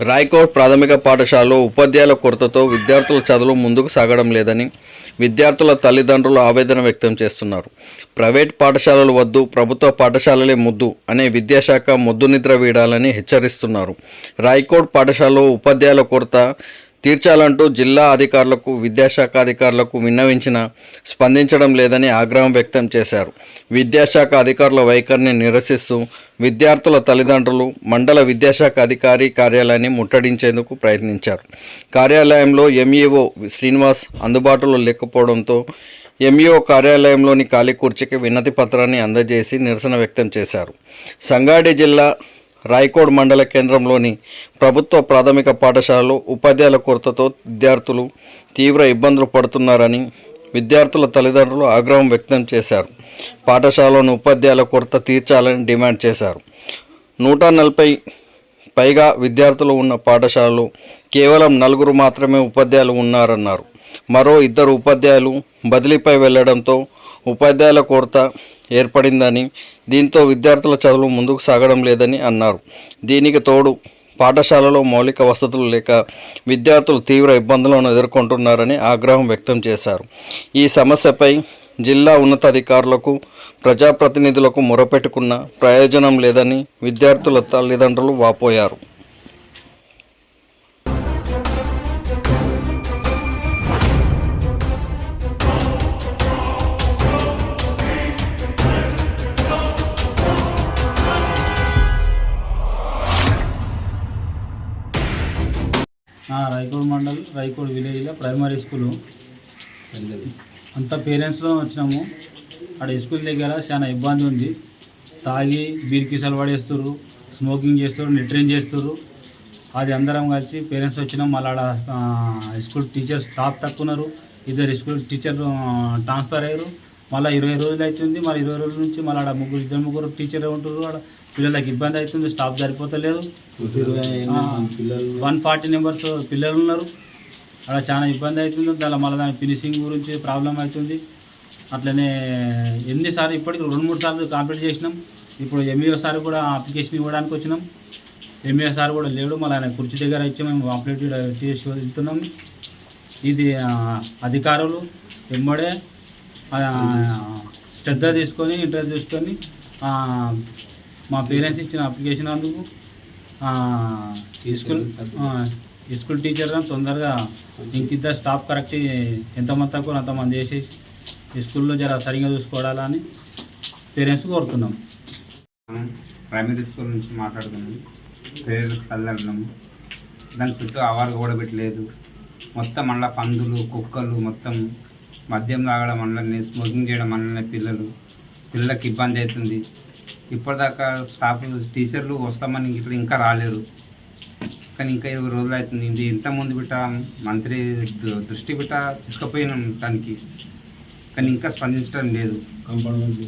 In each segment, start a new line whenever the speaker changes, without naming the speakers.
రాయ్కోట్ ప్రాథమిక పాఠశాలలో ఉపాధ్యాయుల కొరతతో విద్యార్థుల చదువు ముందుకు సాగడం లేదని విద్యార్థుల తల్లిదండ్రులు ఆవేదన వ్యక్తం చేస్తున్నారు. ప్రైవేట్ పాఠశాలలు వద్దు ప్రభుత్వ పాఠశాలలే ముద్దు అనే విద్యాశాఖ ముద్దు నిద్ర వీడాలని హెచ్చరిస్తున్నారు. రాయ్కోట్ పాఠశాలలో ఉపాధ్యాయుల కొరత తీర్చాలంటూ జిల్లా అధికారులకు విద్యాశాఖ అధికారులకు విన్నవించిన స్పందించడం లేదని ఆగ్రహం వ్యక్తం చేశారు. విద్యాశాఖ అధికారుల వైఖరిని నిరసిస్తూ విద్యార్థుల తల్లిదండ్రులు మండల విద్యాశాఖ అధికారి కార్యాలయాన్ని ముట్టడించేందుకు ప్రయత్నించారు. కార్యాలయంలో ఎంఈఓ శ్రీనివాస్ అందుబాటులో లేకపోవడంతో ఎంఈఓ కార్యాలయంలోని ఖాళీ కుర్చీకి వినతి పత్రాన్ని అందజేసి నిరసన వ్యక్తం చేశారు. సంగారెడ్డి జిల్లా రాయకోడ్ మండల కేంద్రంలోని ప్రభుత్వ ప్రాథమిక పాఠశాలలో ఉపాధ్యాయుల కొరతతో విద్యార్థులు తీవ్ర ఇబ్బందులు పడుతున్నారని విద్యార్థుల తల్లిదండ్రులు ఆగ్రహం వ్యక్తం చేశారు. పాఠశాలను ఉపాధ్యాయుల కొరత తీర్చాలని డిమాండ్ చేశారు. నూట నలభై పైగా విద్యార్థులు ఉన్న పాఠశాలలో కేవలం నలుగురు మాత్రమే ఉపాధ్యాయులు ఉన్నారన్నారు. మరో ఇద్దరు ఉపాధ్యాయులు బదిలీపై వెళ్ళడంతో ఉపాధ్యాయుల కొరత ఏర్పడిందని దీంతో విద్యార్థుల చదువులు ముందుకు సాగడం లేదని అన్నారు. దీనికి తోడు పాఠశాలలో మౌలిక వసతులు లేక విద్యార్థులు తీవ్ర ఇబ్బందులను ఎదుర్కొంటున్నారని ఆగ్రహం వ్యక్తం చేశారు. ఈ సమస్యపై జిల్లా ఉన్నతాధికారులకు ప్రజాప్రతినిధులకు మొరపెట్టుకున్న ప్రయోజనం లేదని విద్యార్థుల తల్లిదండ్రులు వాపోయారు.
ఆ, మండల్ రైకోడ్ విలేజ్లో ప్రైమరీ స్కూలు అంత పేరెంట్స్లో వచ్చినాము. అక్కడ స్కూల్ దగ్గర చాలా ఇబ్బంది ఉంది. తాగి బీర్కిసలు పడేస్తారు స్మోకింగ్ చేస్తారు నిట్రింగ్ చేస్తారు అది అందరం కలిసి పేరెంట్స్ వచ్చినాం. మళ్ళీ ఆడ స్కూల్ టీచర్స్ స్టాఫ్ తక్కున్నారు ఇద్దరు స్కూల్ టీచర్ ట్రాన్స్ఫర్ అయ్యారు. మళ్ళీ ఇరవై రోజులు అవుతుంది. మళ్ళీ ఇరవై రోజుల నుంచి మళ్ళీ ఆడ ముగ్గురు ఇద్దరు ముగ్గురు టీచర్ ఉంటారు. ఆడ పిల్లలకి ఇబ్బంది అవుతుంది. స్టాఫ్ సరిపోతలేదు. వన్ ఫార్టీ నెంబర్స్ పిల్లలు ఉన్నారు. అలా చాలా ఇబ్బంది అవుతుంది. దాని మళ్ళీ దాని ఫినిషింగ్ గురించి ప్రాబ్లం అవుతుంది. అట్లనే ఎన్నిసార్లు ఇప్పటికి రెండు మూడు సార్లు కంప్లీట్ చేసినాం. ఇప్పుడు ఎంఈఓ సార్ కూడా అప్లికేషన్ ఇవ్వడానికి వచ్చినాం. ఎంఈఓ సార్ కూడా లేడు. మళ్ళీ ఆయన కుర్చీ దగ్గర ఇచ్చి మేము కంప్లీట్ చేసి వెళ్తున్నాం. ఇది అధికారులు వెంబడే ఆ, శ్రద్ధ తీసుకొని ఇంట్రెస్ట్ తీసుకొని మా పేరెంట్స్ ఇచ్చిన అప్లికేషన్ అందుకు ఈ స్కూల్ స్కూల్ టీచర్ తొందరగా ఇంకిద్దరు స్టాఫ్ కరెక్ట్ ఎంతమంది తక్కువ అంతమంది చేసి ఈ స్కూల్లో జర సరిగ్గా చూసుకోవాలని పేరెంట్స్ కోరుతున్నాం.
ప్రైమరీ స్కూల్ నుంచి మాట్లాడుతున్నాము పేరెంట్స్ కళ్ళము దాని చుట్టూ అవారు కూడా పెట్టలేదు మొత్తం మళ్ళీ పందులు కుక్కలు మొత్తం మద్యం తాగడం వల్లనే స్మోకింగ్ చేయడం వల్లనే పిల్లలు పిల్లలకి ఇబ్బంది అవుతుంది. ఇప్పటిదాకా స్టాఫ్ టీచర్లు వస్తామని ఇక్కడ ఇంకా రాలేరు. కానీ ఇంకా ఇరవై రోజులు అవుతుంది. ఇది ఇంతకుముందు బిట్ట మంత్రి దృష్టి బిట్ట తీసుకుపోయినాం దానికి. కానీ ఇంకా స్పందించడం లేదు.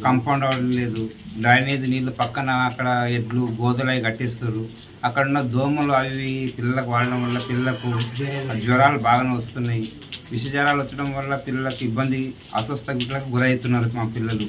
కంపౌండ్ అవ్వడం లేదు. డ్రైనేజ్ నీళ్ళు పక్కన అక్కడ ఎడ్లు గోదలు అవి కట్టిస్తారు. అక్కడ ఉన్న దోమలు అవి పిల్లలకు వాడడం వల్ల పిల్లలకు జ్వరాలు బాగానే వస్తున్నాయి. విష వచ్చడం వల్ల పిల్లలకు ఇబ్బంది అస్వస్థతలకు గురవుతున్నారు మా పిల్లలు.